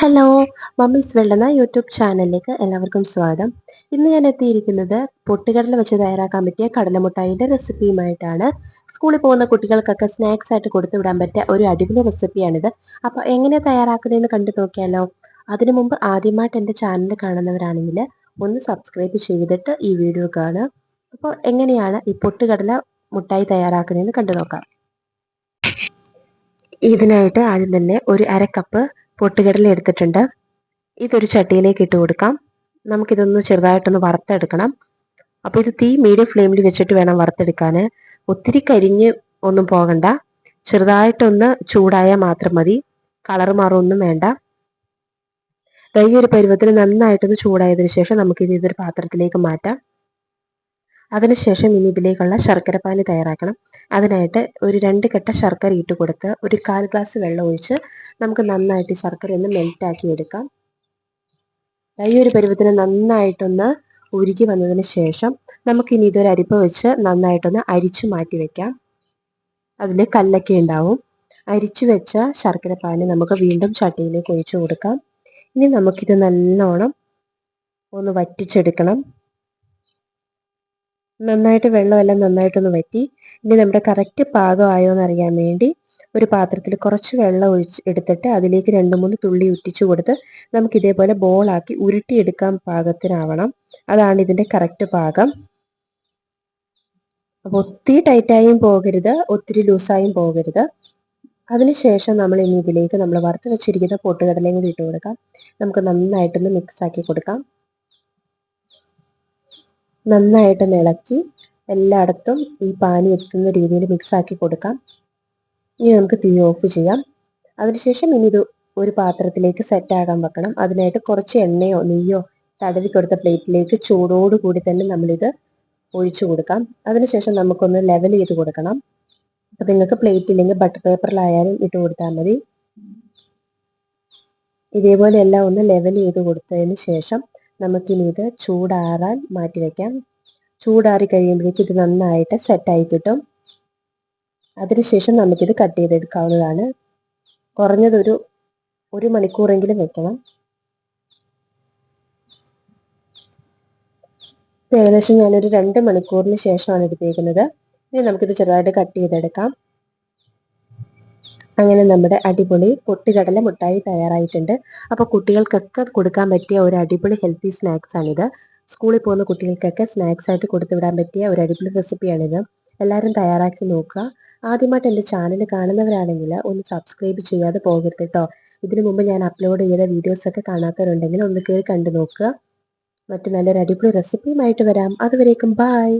Hello mummies വെള്ളന YouTube ചാനലിലേക്ക് എല്ലാവർക്കും സ്വാഗതം. ഇന്ന് ഞാൻ എത്തിയിരിക്കുന്നത് പൊട്ടുകടല വെച്ച് തയ്യാറാക്കാൻ പറ്റിയ കടലമുട്ടായിന്റെ റെസിപ്പിയുമായിട്ടാണ് സ്കൂളിൽ പോകുന്ന കുട്ടികൾക്കൊക്കെ സ്നാക്സ് ആയിട്ട് കൊടുത്തു വിടാൻ പറ്റിയ ഒരു അടിപൊളി റെസിപ്പിയാണിത് അപ്പോൾ എങ്ങനെ തയ്യാറാക്കുന്നതെന്ന് കണ്ടു നോക്കിയാലോ? അതിനു മുമ്പ് ആദ്യമായിട്ട് എന്റെ ചാനൽ കാണുന്നവരാണെങ്കിൽ ഒന്ന് സബ്സ്ക്രൈബ് ചെയ്തിട്ട് ഈ വീഡിയോ കാണുക. അപ്പോൾ എങ്ങനെയാണ് ഈ പൊട്ടുകടല മുട്ടായി തയ്യാറാക്കുന്നതെന്ന് കണ്ടു നോക്കാം. ഇതിനായിട്ട് ആദ്യം തന്നെ ഒരു അര കപ്പ് പൊട്ടുകടല എടുത്തിട്ടുണ്ട്. ഇതൊരു ചട്ടിയിലേക്ക് ഇട്ട് കൊടുക്കാം. നമുക്കിതൊന്ന് ചെറുതായിട്ടൊന്ന് വറുത്തെടുക്കണം. അപ്പോൾ ഇത് തീ മീഡിയം ഫ്ലെയിമിൽ വെച്ചിട്ട് വേണം വറുത്തെടുക്കാൻ ഒത്തിരി കരിഞ്ഞ് ഒന്നും പോകണ്ട. ചെറുതായിട്ടൊന്ന് ചൂടായാൽ മാത്രം മതി. കളർ മാറൊന്നും വേണ്ട. ഈ ഒരു പരുവത്തിന് നന്നായിട്ടൊന്ന് ചൂടായതിനു ശേഷം നമുക്കിത് ഇതൊരു പാത്രത്തിലേക്ക് മാറ്റാം. അതിനുശേഷം ഇനി ഇതിലേക്കുള്ള ശർക്കരപ്പാനി തയ്യാറാക്കണം. അതിനായിട്ട് ഒരു രണ്ട് കെട്ട ശർക്കര ഇട്ട് കൊടുത്ത് ഒരു കാൽ ഗ്ലാസ് വെള്ളം ഒഴിച്ച് നമുക്ക് നന്നായിട്ട് ശർക്കര ഒന്ന് മെൽറ്റാക്കി എടുക്കാം. ഈ ഒരു പരുവത്തിന് നന്നായിട്ടൊന്ന് ഉരുകി വന്നതിന് ശേഷം നമുക്കിനി ഇതൊരു അരിപ്പ വെച്ച് നന്നായിട്ടൊന്ന് അരിച്ചു മാറ്റി വെക്കാം. അതിൽ കല്ലൊക്കെ ഉണ്ടാവും. അരിച്ചു വെച്ച ശർക്കര പാനി നമുക്ക് വീണ്ടും ചട്ടിയിലേക്ക് ഒഴിച്ചു കൊടുക്കാം. ഇനി നമുക്കിത് നല്ലോണം ഒന്ന് വറ്റിച്ചെടുക്കണം. നന്നായിട്ട് വെള്ളമെല്ലാം നന്നായിട്ടൊന്ന് വറ്റി. ഇനി നമ്മുടെ കറക്റ്റ് പാകമായോ എന്ന് അറിയാൻ വേണ്ടി ഒരു പാത്രത്തിൽ കുറച്ച് വെള്ളം ഒഴിച്ച് എടുത്തിട്ട് അതിലേക്ക് രണ്ട് മൂന്ന് തുള്ളി ഉറ്റിച്ചു കൊടുത്ത് നമുക്ക് ഇതേപോലെ ബോളാക്കി ഉരുട്ടിയെടുക്കാൻ പാകത്തിനാവണം. അതാണ് ഇതിന്റെ കറക്റ്റ് പാകം. അപ്പോൾ ഒത്തിരി ടൈറ്റായും പോകരുത് ഒത്തിരി ലൂസായും പോകരുത്. അതിനുശേഷം നമ്മൾ ഇനി ഇതിലേക്ക് നമ്മൾ വറുത്ത് വെച്ചിരിക്കുന്ന പൊട്ടുകടലയും കൂടി ഇട്ട് കൊടുക്കാം. നമുക്ക് നന്നായിട്ടൊന്ന് മിക്സ് ആക്കി കൊടുക്കാം. നന്നായിട്ട് ഇളക്കി എല്ലായിടത്തും ഈ പാനി എത്തുന്ന രീതിയിൽ മിക്സ് ആക്കി കൊടുക്കാം. ഇനി നമുക്ക് തീ ഓഫ് ചെയ്യാം. അതിനുശേഷം ഇനി ഇത് ഒരു പാത്രത്തിലേക്ക് സെറ്റ് ആകാൻ വെക്കണം. അതിനായിട്ട് കുറച്ച് എണ്ണയോ നെയ്യോ തടവി കൊടുത്ത പ്ലേറ്റിലേക്ക് ചൂടോടുകൂടി തന്നെ നമ്മളിത് ഒഴിച്ചു കൊടുക്കാം. അതിനുശേഷം നമുക്കൊന്ന് ലെവൽ ചെയ്ത് കൊടുക്കണം. അപ്പം നിങ്ങൾക്ക് പ്ലേറ്റ് ഇല്ലെങ്കിൽ ബട്ടർ പേപ്പറിലായാലും ഇട്ട് കൊടുത്താൽ മതി. ഇതേപോലെ എല്ലാം ഒന്ന് ലെവൽ ചെയ്ത് കൊടുത്തതിന് ശേഷം നമുക്കിനി ഇത് ചൂടാറാൻ മാറ്റി വയ്ക്കാം ചൂടാറി കഴിയുമ്പോഴേക്കും ഇത് നന്നായിട്ട് സെറ്റായി കിട്ടും. അതിനുശേഷം നമുക്കിത് കട്ട് ചെയ്തെടുക്കാവുന്നതാണ്. കുറഞ്ഞതൊരു ഒരു മണിക്കൂറെങ്കിലും വെക്കണം. ഏകദേശം ഞാനൊരു രണ്ട് മണിക്കൂറിന് ശേഷമാണ് എടുത്തേക്കുന്നത്. ഇനി നമുക്കിത് ചെറുതായിട്ട് കട്ട് ചെയ്തെടുക്കാം. അങ്ങനെ നമ്മുടെ അടിപൊളി പൊട്ടുകടല മുട്ടായി തയ്യാറായിട്ടുണ്ട്. അപ്പോൾ കുട്ടികൾക്കൊക്കെ കൊടുക്കാൻ പറ്റിയ ഒരു അടിപൊളി ഹെൽത്തി സ്നാക്സ് ആണിത്. സ്കൂളിൽ പോകുന്ന കുട്ടികൾക്കൊക്കെ സ്നാക്സ് ആയിട്ട് കൊടുത്തു വിടാൻ പറ്റിയ ഒരു അടിപൊളി റെസിപ്പിയാണിത് എല്ലാവരും തയ്യാറാക്കി നോക്കുക. ആദ്യമായിട്ട് എന്റെ ചാനൽ കാണുന്നവരാണെങ്കിൽ ഒന്ന് സബ്സ്ക്രൈബ് ചെയ്യാതെ പോകരുത് കേട്ടോ ഇതിനു മുമ്പ് ഞാൻ അപ്ലോഡ് ചെയ്ത വീഡിയോസൊക്കെ കാണാത്തവരുണ്ടെങ്കിൽ ഒന്ന് കയറി കണ്ടു നോക്കുക. മറ്റു നല്ലൊരു അടിപൊളി റെസിപ്പിയുമായിട്ട് വരാം. അതുവരേക്കും ബായ്